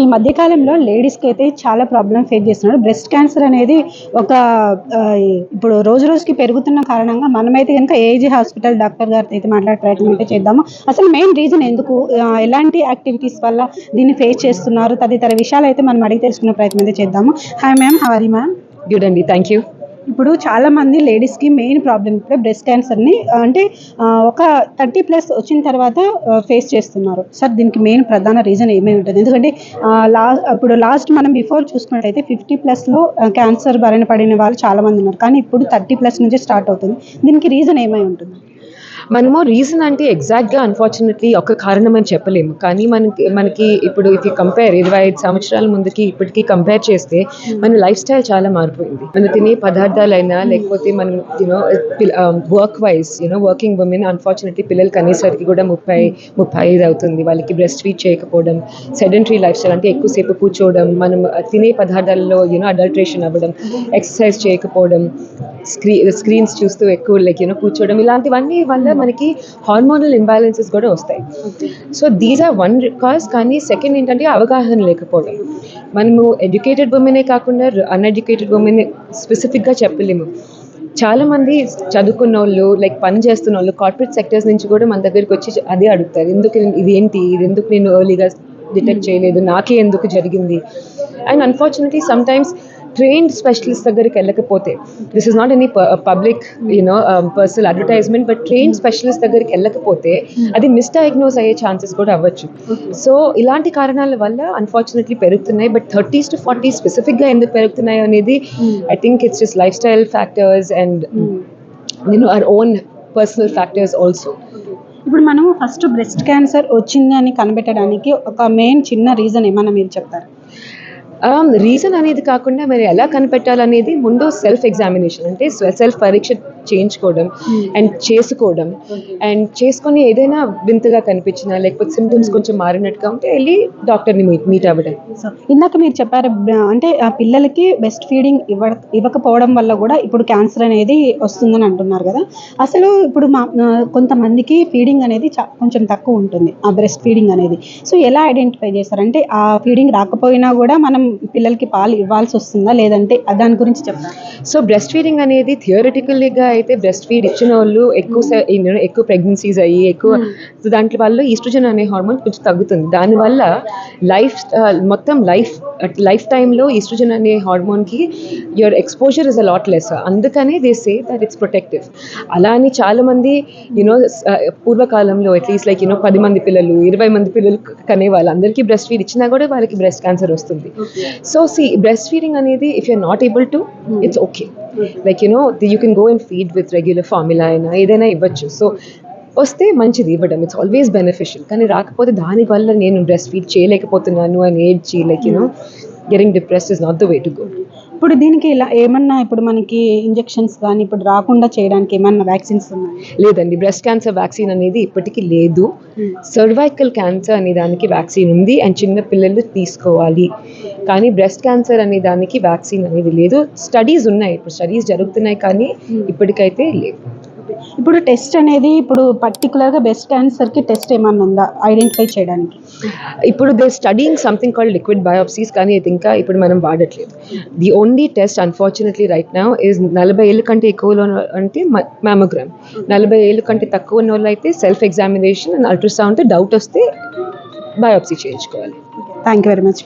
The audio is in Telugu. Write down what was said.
ఈ మధ్య కాలంలో లేడీస్కి అయితే చాలా ప్రాబ్లం ఫేస్ చేస్తున్నారు. బ్రెస్ట్ క్యాన్సర్ అనేది ఒక ఇప్పుడు రోజు రోజుకి పెరుగుతున్న కారణంగా మనమైతే కనుక ఏజీ హాస్పిటల్ డాక్టర్ గారితో అయితే మాట్లాడే ప్రయత్నం అయితే చేద్దాము. అసలు మెయిన్ రీజన్ ఎందుకు? ఎలాంటి యాక్టివిటీస్ వల్ల దీన్ని ఫేస్ చేస్తున్నారు? తదితర విషయాలు అయితే మనం అడిగి తెలుసుకునే ప్రయత్నం అయితే చేద్దాము. Hi ma'am how are you ma'am? Good అండి థ్యాంక్ యూ ఇప్పుడు చాలా మంది లేడీస్కి మెయిన్ ప్రాబ్లమ్ ఇప్పుడు బ్రెస్ట్ క్యాన్సర్ని అంటే ఒక థర్టీ ప్లస్ వచ్చిన తర్వాత ఫేస్ చేస్తున్నారు. సార్ దీనికి మెయిన్ ప్రధాన రీజన్ ఏమై ఉంటుంది? ఎందుకంటే లాస్ట్ ఇప్పుడు లాస్ట్ మనం బిఫోర్ చూసుకున్నట్టయితే ఫిఫ్టీ ప్లస్లో క్యాన్సర్ బారిన పడిన వాళ్ళు చాలా మంది ఉన్నారు. కానీ ఇప్పుడు థర్టీ ప్లస్ నుంచి స్టార్ట్ అవుతుంది. దీనికి రీజన్ ఏమై ఉంటుంది? మనము రీజన్ అంటే ఎగ్జాక్ట్గా అన్ఫార్చునేట్లీ ఒక కారణం అని చెప్పలేము. కానీ మనకి మనకి ఇప్పుడు ఇఫ్ కంపేర్ ఇరవై ఐదు సంవత్సరాల ముందుకి ఇప్పటికి కంపేర్ చేస్తే మన లైఫ్ స్టైల్ చాలా మారిపోయింది. మన తినే పదార్థాలైనా లేకపోతే మనం you know work wise you know working women unfortunately పిల్లలకి అనేసరికి కూడా ముప్పై ముప్పై ఐదు అవుతుంది. వాళ్ళకి బ్రెస్ట్ ఫీడ్ చేయకపోవడం సెడెంటరీ లైఫ్ స్టైల్ అంటే ఎక్కువసేపు కూర్చోవడం మనం తినే పదార్థాల్లో యూనో అడల్ట్రేషన్ అవ్వడం ఎక్సర్సైజ్ చేయకపోవడం స్క్రీ స్క్రీన్స్ చూస్తూ ఎక్కువ లైక్ యూనో కూర్చోవడం ఇలాంటివన్నీ వల్ల మనకి హార్మోనల్ ఇంబ్యాలెన్సెస్ కూడా వస్తాయి. So these are one cause కానీ సెకండ్ ఏంటంటే అవగాహన లేకపోవడం. మనము ఎడ్యుకేటెడ్ ఉమెనే కాకుండా అన్ఎడ్యుకేటెడ్ ఉమెన్ స్పెసిఫిక్గా చెప్పలేము. చాలా మంది చదువుకున్న వాళ్ళు లైక్ పని చేస్తున్న వాళ్ళు కార్పొరేట్ సెక్టర్స్ నుంచి కూడా మన దగ్గరికి వచ్చి అదే అడుగుతారు. ఎందుకు నేను- ఇది ఏంటి ఇది ఎందుకు నేను ఎర్లీగా డిటెక్ట్ చేయలేదు? నాకే ఎందుకు జరిగింది? And unfortunately sometimes trained specialist దగ్గరికి వెళ్ళకపోతే this is not any public you know personal advertisement but train specialist దగ్గరికి వెళ్ళకపోతే అది మిస్డయాగ్నోస్ అయ్యే ఛాన్సెస్ కూడా అవ్వచ్చు. సో ఇలాంటి కారణాల వల్ల అన్ఫార్చునేట్లీ పెరుగుతున్నాయి బట్ థర్టీస్ టు ఫార్టీ స్పెసిఫిక్గా ఎందుకు పెరుగుతున్నాయి అనేది I think it's just lifestyle factors and you know our own personal factors also ఇప్పుడు మనం ఫస్ట్ బ్రెస్ట్ క్యాన్సర్ వచ్చింది అని కనిపెట్టడానికి ఒక మెయిన్ చిన్న రీజన్ ఏమన్నా మీరు చెప్తారు? Um, రీజన్ అనేది కాకుండా మరి ఎలా కనిపెట్టాలనేది ముందు సెల్ఫ్ ఎగ్జామినేషన్ అంటే సెల్ఫ్ పరీక్ష చేయించుకోవడం అండ్ చేసుకోవడం. అండ్ చేసుకొని ఏదైనా వింతగా కనిపించినా లేకపోతే సిమ్టమ్స్ కొంచెం మారినట్టుగా ఉంటే వెళ్ళి డాక్టర్ని మీట్ మీట్ అవ్వడం. సో ఇందాక మీరు చెప్పారు అంటే ఆ పిల్లలకి బెస్ట్ ఫీడింగ్ ఇవ్వ ఇవ్వకపోవడం వల్ల కూడా ఇప్పుడు క్యాన్సర్ అనేది వస్తుందని అంటున్నారు కదా. అసలు ఇప్పుడు మా కొంతమందికి ఫీడింగ్ అనేది కొంచెం తక్కువ ఉంటుంది ఆ బ్రెస్ట్ ఫీడింగ్ అనేది. సో ఎలా ఐడెంటిఫై చేస్తారు? అంటే ఆ ఫీడింగ్ రాకపోయినా కూడా మనం పిల్లలకి పాలు ఇవ్వాల్సి వస్తుందా? లేదంటే దాని గురించి చెప్తారు? సో బ్రెస్ట్ ఫీడింగ్ అనేది థియరటికల్గా అయితే బ్రెస్ట్ ఫీడ్ ఇచ్చిన వాళ్ళు ఎక్కువ ఎక్కువ ప్రెగ్నెన్సీస్ అయ్యి ఎక్కువ సో దాంట్లో వల్ల ఈస్ట్రోజన్ అనే హార్మోన్ కొంచెం తగ్గుతుంది. దానివల్ల లైఫ్ మొత్తం లైఫ్ లైఫ్ టైంలో ఈస్ట్రోజన్ అనే హార్మోన్కి your exposure is a lot less అందుకనే they say that it's protective అలా అని చాలామంది యూనో పూర్వకాలంలో అట్లీస్ట్ లైక్ యూనో పది మంది పిల్లలు ఇరవై మంది పిల్లలు కనే వాళ్ళందరికీ బ్రెస్ట్ ఫీడ్ ఇచ్చినా కూడా వాళ్ళకి బ్రెస్ట్ క్యాన్సర్ వస్తుంది. సో సి బ్రెస్ట్ ఫీడింగ్ అనేది if you're not able to it's okay like you know you can go and feed with regular formula అయినా ఏదైనా ఇవ్వచ్చు. సో వస్తే మంచిది ఇవ్వడం. ఇట్స్ ఆల్వేస్ బెనిఫిషియల్ కానీ రాకపోతే దానివల్ల నేను బ్రెస్ట్ ఫీడ్ చేయలేకపోతున్నాను అని ఏడ్చి like you know getting depress is not the way to go ఇప్పుడు దీనికి ఇలా ఏమన్నా ఇప్పుడు మనకి ఇంజెక్షన్స్ కానీ ఇప్పుడు రాకుండా చేయడానికి ఏమన్నా వ్యాక్సిన్స్ ఉన్నాయి? లేదండి. బ్రెస్ట్ క్యాన్సర్ వ్యాక్సిన్ అనేది ఇప్పటికీ లేదు. సర్వైకల్ క్యాన్సర్ అనే దానికి వ్యాక్సిన్ ఉంది. అండ్ చిన్న పిల్లలు తీసుకోవాలి. కానీ బ్రెస్ట్ క్యాన్సర్ అనే దానికి వ్యాక్సిన్ అనేది లేదు. స్టడీస్ ఉన్నాయి. ఇప్పుడు స్టడీస్ జరుగుతున్నాయి కానీ ఇప్పటికైతే లేవు. ఇప్పుడు టెస్ట్ అనేది ఇప్పుడు పర్టికులర్గా బ్రెస్ట్ క్యాన్సర్కి టెస్ట్ ఏమన్నా ఉందా? ఐడెంటిఫై చేయడానికి. ఇప్పుడు they studying something called liquid biopsies కానీ ఇది ఇంకా ఇప్పుడు మనం వాడట్లేదు. The only test unfortunately right now is నలభై ఏళ్ళ కంటే ఎక్కువలో అంటే మ్యామోగ్రామ్ నలభై ఏళ్ళ కంటే తక్కువ ఉన్న వాళ్ళు అయితే self examination and ultrasound doubt వస్తే బయోప్సీ చేయించుకోవాలి. Thank you very much